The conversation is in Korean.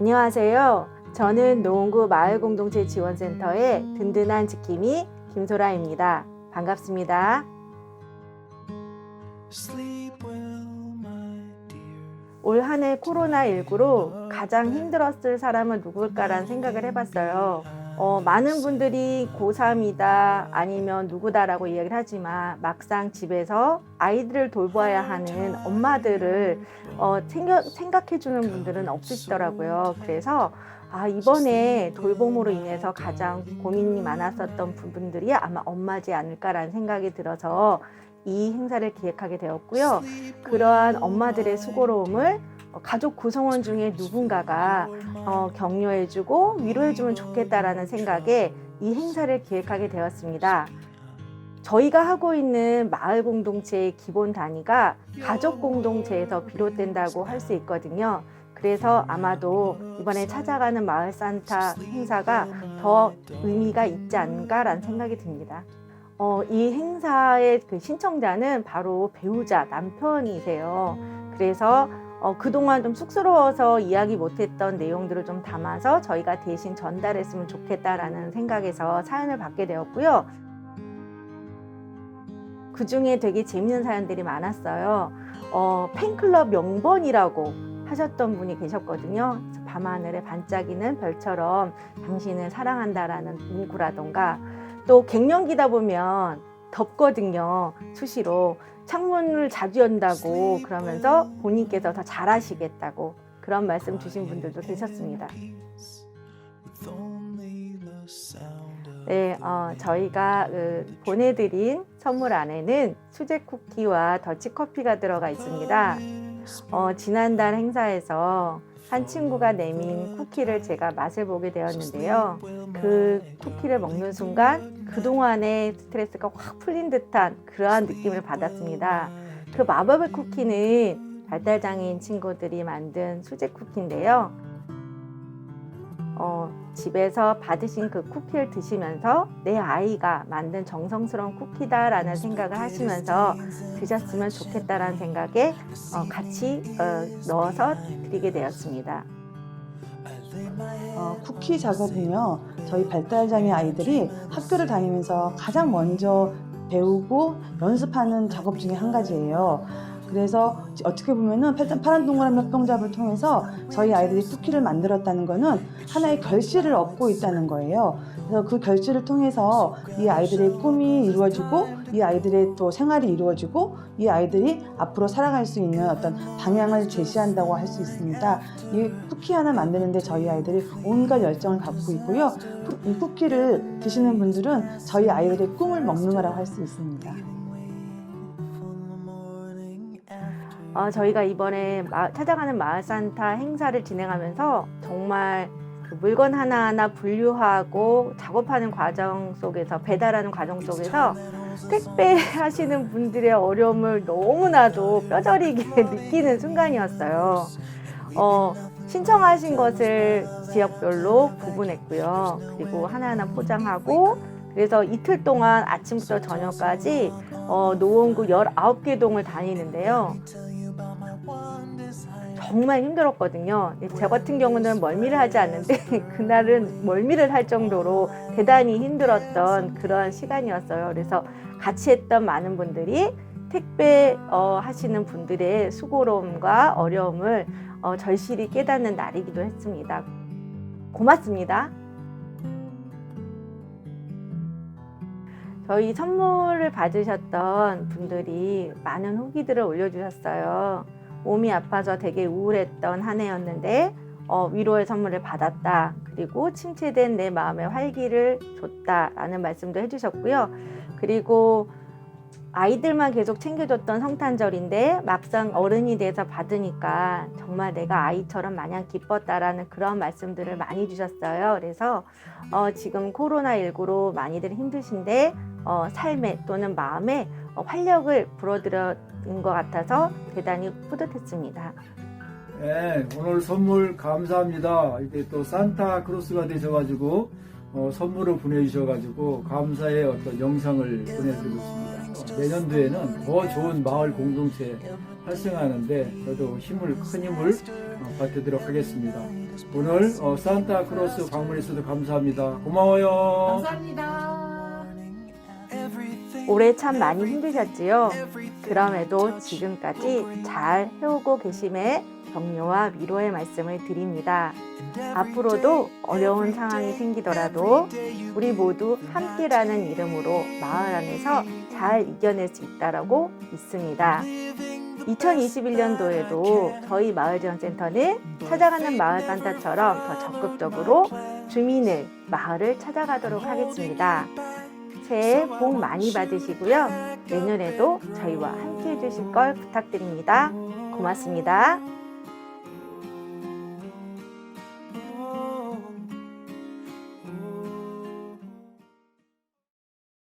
안녕하세요. 저는 노원구 마을공동체 지원센터의 든든한 지킴이 김소라입니다. 반갑습니다. 올 한해 코로나19로 가장 힘들었을 사람은 누굴까라는 생각을 해봤어요. 어, 많은 분들이 고3이다 아니면 누구다라고 이야기를 하지만 막상 집에서 아이들을 돌봐야 하는 엄마들을 어, 생겨, 생각해주는 분들은 없으시더라고요. 그래서 아, 이번에 돌봄으로 인해서 가장 고민이 많았었던 부분들이 아마 엄마지 않을까라는 생각이 들어서 이 행사를 기획하게 되었고요. 그러한 엄마들의 수고로움을 어, 가족 구성원 중에 누군가가 어, 격려해주고 위로해주면 좋겠다라는 생각에 이 행사를 기획하게 되었습니다. 저희가 하고 있는 마을 공동체의 기본 단위가 가족 공동체에서 비롯된다고 할 수 있거든요. 그래서 아마도 이번에 찾아가는 마을 산타 행사가 더 의미가 있지 않을까라는 생각이 듭니다. 어, 이 행사의 그 신청자는 바로 배우자 남편이세요. 그래서 어, 그동안 좀 쑥스러워서 이야기 못했던 내용들을 좀 담아서 저희가 대신 전달했으면 좋겠다라는 생각에서 사연을 받게 되었고요. 그 중에 되게 재밌는 사연들이 많았어요. 어, 팬클럽 명번이라고 하셨던 분이 계셨거든요. 밤하늘에 반짝이는 별처럼 당신을 사랑한다라는 문구라던가 또 갱년기다 보면 덥거든요. 수시로 창문을 자주 연다고 그러면서 본인께서 더 잘하시겠다고 그런 말씀 주신 분들도 계셨습니다. 네, 어, 저희가 그, 보내드린 선물 안에는 수제 쿠키와 더치 커피가 들어가 있습니다. 어, 지난달 행사에서 한 친구가 내민 쿠키를 제가 맛을 보게 되었는데요. 그 쿠키를 먹는 순간 그동안의 스트레스가 확 풀린 듯한 그러한 느낌을 받았습니다. 그 마법의 쿠키는 발달장애인 친구들이 만든 수제 쿠키인데요. 어, 집에서 받으신 그 쿠키를 드시면서 내 아이가 만든 정성스러운 쿠키다라는 생각을 하시면서 드셨으면 좋겠다라는 생각에 어, 같이 어, 넣어서 드리게 되었습니다. 어, 쿠키 작업은요, 저희 발달장애 아이들이 학교를 다니면서 가장 먼저 배우고 연습하는 작업 중에 한 가지예요. 그래서 어떻게 보면은 파란 동그라미 협동잡을 통해서 저희 아이들이 쿠키를 만들었다는 거는 하나의 결실을 얻고 있다는 거예요. 그래서 그 결실을 통해서 이 아이들의 꿈이 이루어지고 이 아이들의 또 생활이 이루어지고 이 아이들이 앞으로 살아갈 수 있는 어떤 방향을 제시한다고 할 수 있습니다. 이 쿠키 하나 만드는데 저희 아이들이 온갖 열정을 갖고 있고요. 쿠- 이 쿠키를 드시는 분들은 저희 아이들의 꿈을 먹는 거라고 할 수 있습니다. 어, 저희가 이번에 마- 찾아가는 마을 산타 행사를 진행하면서 정말 그 물건 하나하나 분류하고 작업하는 과정 속에서 배달하는 과정 속에서 택배 하시는 분들의 어려움을 너무나도 뼈저리게 느끼는 순간이었어요. 어, 신청하신 것을 지역별로 구분했고요. 그리고 하나하나 포장하고 그래서 이틀 동안 아침부터 저녁까지 어, 노원구 19개 동을 다니는데요. 정말 힘들었거든요. 저 같은 경우는 멀미를 하지 않는데 그날은 멀미를 할 정도로 대단히 힘들었던 그런 시간이었어요. 그래서 같이 했던 많은 분들이 택배 어, 하시는 분들의 수고로움과 어려움을 어, 절실히 깨닫는 날이기도 했습니다. 고맙습니다. 저희 선물을 받으셨던 분들이 많은 후기들을 올려주셨어요. 몸이 아파서 되게 우울했던 한 해였는데 어, 위로의 선물을 받았다. 그리고 침체된 내 마음의 활기를 줬다라는 말씀도 해주셨고요. 그리고 아이들만 계속 챙겨줬던 성탄절인데 막상 어른이 돼서 받으니까 정말 내가 아이처럼 마냥 기뻤다라는 그런 말씀들을 많이 주셨어요. 그래서 어, 지금 코로나19로 많이들 힘드신데 어, 삶에 또는 마음에 어, 활력을 불어들인 것 같아서 대단히 뿌듯했습니다. 네, 오늘 선물 감사합니다. 이렇게 또 산타 크로스가 되셔가지고 어, 선물을 보내주셔가지고 감사의 어떤 영상을 보내드리고 있습니다. 내년도에는 더 좋은 마을 공동체 활성화하는데 저도 힘을 큰 힘을 어, 받도록 하겠습니다. 오늘 어, 산타 크로스 방문해 주셔서 감사합니다. 고마워요. 올해 참 많이 힘드셨지요? 그럼에도 지금까지 잘 해오고 계심에 격려와 위로의 말씀을 드립니다. 앞으로도 어려운 상황이 생기더라도 우리 모두 함께라는 이름으로 마을 안에서 잘 이겨낼 수 있다라고 믿습니다. 2021년도에도 저희 마을지원센터는 찾아가는 마을 산타처럼 더 적극적으로 주민을 마을을 찾아가도록 하겠습니다. 새해 복 많이 받으시고요. 내년에도 저희와 함께 해주실 걸 부탁드립니다. 고맙습니다.